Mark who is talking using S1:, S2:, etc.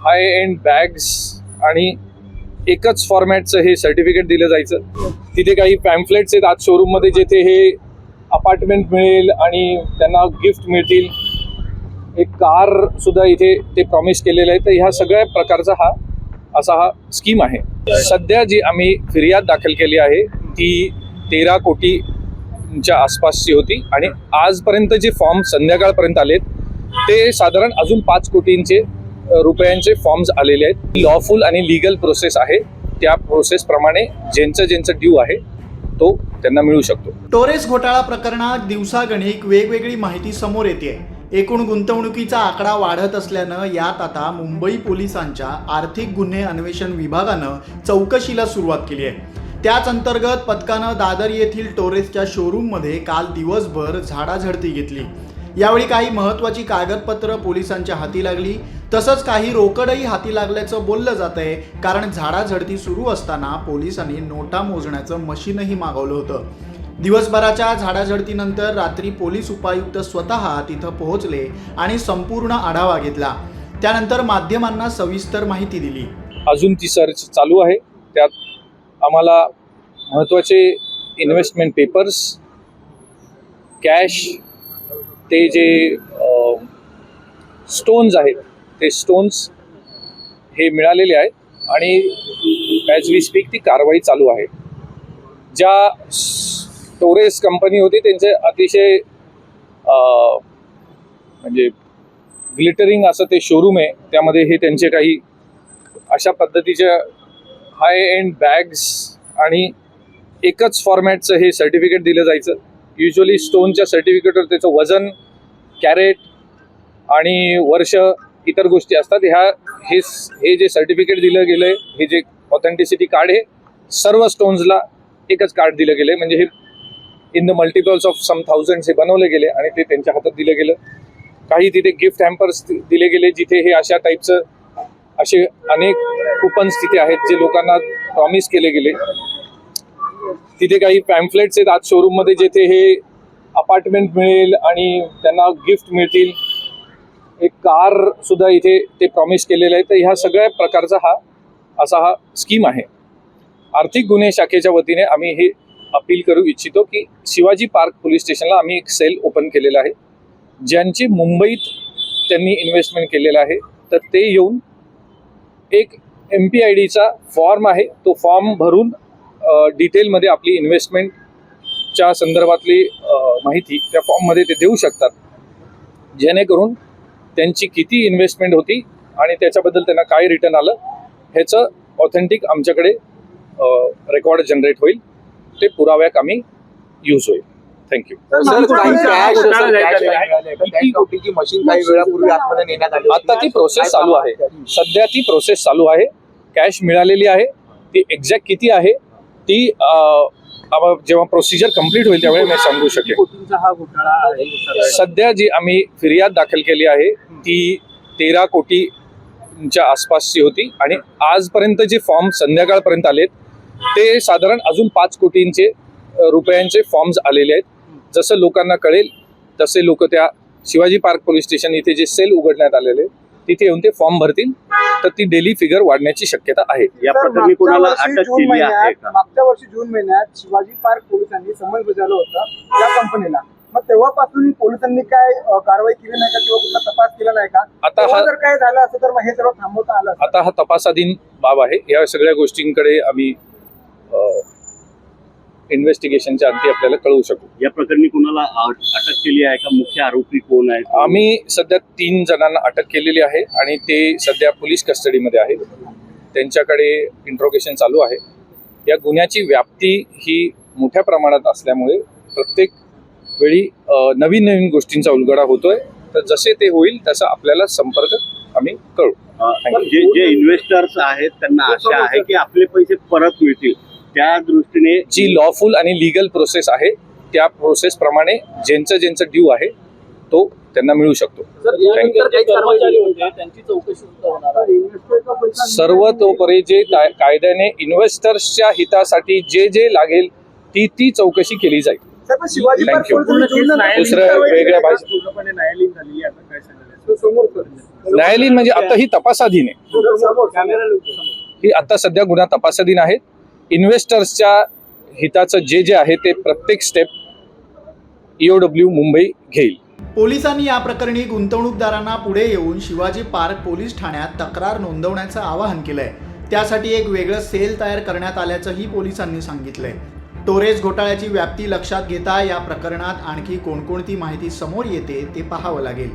S1: हाय end bags आणि एकच फॉर्मॅटचं हे सर्टिफिकेट दिलं जायचं. तिथे काही पॅम्फलेट्स आहेत आज शोरूममध्ये जेथे हे अपार्टमेंट मिळेल आणि त्यांना गिफ्ट मिळतील. एक कार सुद्धा इथे ते प्रॉमिस केलेलं आहे. तर ह्या सगळ्या प्रकारचा हा असा हा स्कीम आहे. सध्या जी आम्ही फिर्याद दाखल केली आहे ती तेरा कोटीच्या आसपासची होती आणि आजपर्यंत जे फॉर्म संध्याकाळपर्यंत आलेत ते साधारण अजून पाच कोटींचे रुपयांचे फॉर्म्स आलेले आहेत. लॉफुल आणि लिगल प्रोसेस आहे. त्या प्रोसेसप्रमाणे ज्यांचं ज्यांचं ड्यू आहे तो त्यांना मिळू शकतो.
S2: टोरेस घोटाळा प्रकरणात दिवसागणिक वेगवेगळी माहिती समोर येते एकूण गुंतवणुकीचा आकडा वाढत असल्यानं यात आता मुंबई पोलिसांच्या आर्थिक गुन्हे अन्वेषण विभागानं चौकशीला सुरुवात केली आहे. त्याच अंतर्गत पथकानं दादर येथील टोरेसच्या शोरूममध्ये काल दिवसभर झाडाझडती घेतली. यावेळी काही महत्त्वाची कागदपत्र पोलिसांच्या हाती लागली. तसंच काही रोकडही हाती लागल्याचं बोललं जात आहे कारण झाडाझडती सुरू असताना पोलिसांनी नोटा मोजण्याचं मशीनही मागवलं होतं. दिवसभराच्या झाडाझडतीनंतर रात्री पोलीस उपायुक्त स्वतः तिथं पोहोचले आणि संपूर्ण आढावा घेतला. त्यानंतर माध्यमांना सविस्तर माहिती दिली.
S1: अजून ती सर्च चालू आहे. त्यात आम्हाला महत्त्वाचे इन्व्हेस्टमेंट पेपर्स कॅश ते जे स्टोन्स आहेत ते स्टोन्स हे मिळालेले आहेत. आणि ॲज वी स्पीक ती कारवाई चालू आहे. ज्या स्टोरेज कंपनी होती त्यांचे अतिशय म्हणजे ग्लिटरिंग असं ते शोरूम आहे. त्यामध्ये हे त्यांचे काही अशा पद्धतीच्या हाय एंड बॅग्स आणि एकच फॉर्मॅटचं हे सर्टिफिकेट दिलं जायचं. युजली स्टोनच्या सर्टिफिकेटवर त्याचं वजन कॅरेट आणि वर्ष इतर गोष्टी असतात. ह्या हे हे जे सर्टिफिकेट दिलं गेलं आहे हे जे ऑथेंटिसिटी कार्ड आहे सर्व स्टोन्सला एकच कार्ड दिलं गेलं म्हणजे हे in the multiples of some thousand हे बनवले गेले आणि ते त्यांच्या हातात दिलं गेलं. काही तिथे गिफ्ट हॅम्पर्स दिले गेले जिथे हे अशा टाईपचं असे अनेक कुपन्स तिथे आहेत जे लोकांना प्रॉमिस केले गेले. तिथे काही पॅम्फलेट्स आहेत. आज शोरूममध्ये जेथे हे अपार्टमेंट मिळेल आणि त्यांना गिफ्ट मिळतील. एक कार सुद्धा इथे ते प्रॉमिस केलेलं आहे. तर ह्या सगळ्या प्रकारचा हा असा हा स्कीम आहे. आर्थिक गुन्हे शाखेच्या वतीने आम्ही हे अपील करू इच्छितो की शिवाजी पार्क पोलीस स्टेशनला आम्ही एक सेल ओपन केलेला आहे. ज्यांची मुंबईत त्यांनी इन्व्हेस्टमेंट केलेलं आहे. तर ते येऊन एक एम पी आय डीचा फॉर्म आहे. तो फॉर्म भरून डिटेलमध्ये आपली इन्व्हेस्टमेंटच्या संदर्भातली माहिती त्या फॉर्ममध्ये ते देऊ शकतात. जेणेकरून त्यांची किती इन्व्हेस्टमेंट होती आणि त्याच्याबद्दल त्यांना काय रिटर्न आलं ह्याचं ऑथेंटिक आमच्याकडे रेकॉर्ड जनरेट होईल. ते पुराव्याक आम्ही यूज होईल. थँक्यू. आता ती प्रोसेस चालू आहे. सध्या ती प्रोसेस चालू आहे. कॅश मिळालेली आहे. ती एक्झॅक्ट किती आहे? ती जेव्हा प्रोसिजर कंप्लीट होईल त्यावेळी मी सांगू
S3: आहे
S1: सध्या जी आम्ही फिर्याद दाखल केली आहे ती तेरा कोटीच्या आसपासची होती आणि आजपर्यंत जे फॉर्म संध्याकाळपर्यंत आलेत ते साधारण अजून पाच कोटींचे रुपयांचे फॉर्म्स आलेले आहेत. जसं लोकांना कळेल तसे लोक त्या शिवाजी पार्क पोलीस स्टेशन इथे जे सेल उघडण्यात आलेले तिथे येऊन ते फॉर्म भरतील. तर ती डेली फिगर वाढण्याची शक्यता आहे.
S3: या प्रकरणी
S4: मागच्या
S3: कोणाला
S4: वर्षी
S3: अटक
S4: जून
S3: केली आहे
S4: मागच्या वर्षी जून महिन्यात शिवाजी पार्क पोलिसांनी समन्स बजावलं होतं या कंपनीला. मग तेव्हापासून पोलिसांनी काय कारवाई केली नाही का किंवा कुठला तपास केला नाही का?
S1: आता हा
S4: जर काय झालं असं तर मग हे सर्व थांबवता आलं.
S1: आता हा तपासाधीन बाब आहे. या सगळ्या गोष्टींकडे आम्ही इन्व्हेस्टिगेशनच्या अंती आपल्याला कळवू शकू.
S3: या प्रकरणी कोणाला अट- अटक केली आहे का? मुख्य आरोपी कोण आहे
S1: आम्ही सध्या तीन जणांना अटक केलेली आहे आणि ते सध्या पोलीस कस्टडीमध्ये आहेत. त्यांच्याकडे इंट्रोगेशन चालू आहे. या गुन्ह्याची व्याप्ती ही मोठ्या प्रमाणात असल्यामुळे प्रत्येक वेळी नवीन नवीन गोष्टींचा उलगडा होतोय. तर जसे ते होईल तसं आपल्याला संपर्क आम्ही कळू
S3: जे जे इन्व्हेस्टर्स आहेत त्यांना आशा आहे की आपले पैसे परत मिळतील. त्या दृष्टीने
S1: जी लॉफुल आणि लिगल प्रोसेस आहे त्या प्रोसेस प्रमाणे ज्यांचं ज्यांचं ड्यू आहे तो त्यांना मिळू शकतो. सर्व तोपरी जे काय- कायद्याने इन्व्हेस्टर्सच्या हितासाठी जे जे लागेल ती ती चौकशी केली जाईल. वेगळ्या
S3: पूर्णपणे न्यायालयीन झालेली आता काय सांगायचं?
S4: तो समोर सर.
S1: न्यायालयीन म्हणजे आता ही तपासाधीन आहे. ही आता सध्या गुन्हा तपासाधीन आहे इन्व्हेस्टर्सच्या हिताचं जे जे आहे ते प्रत्येक स्टेप ईओडब्ल्यू मुंबई घेईल.
S2: पोलिसांनी या प्रकरणी गुंतवणूकदारांना पुढे येऊन शिवाजी पार्क पोलीस ठाण्यात तक्रार नोंदवण्याचं आवाहन केलंय. त्यासाठी एक वेगळं सेल तयार करण्यात आल्याचंही पोलिसांनी सांगितलंय. टोरेस घोटाळ्याची व्याप्ती लक्षात घेता या प्रकरणात आणखी कोणकोणती माहिती समोर येते ते पाहावं लागेल.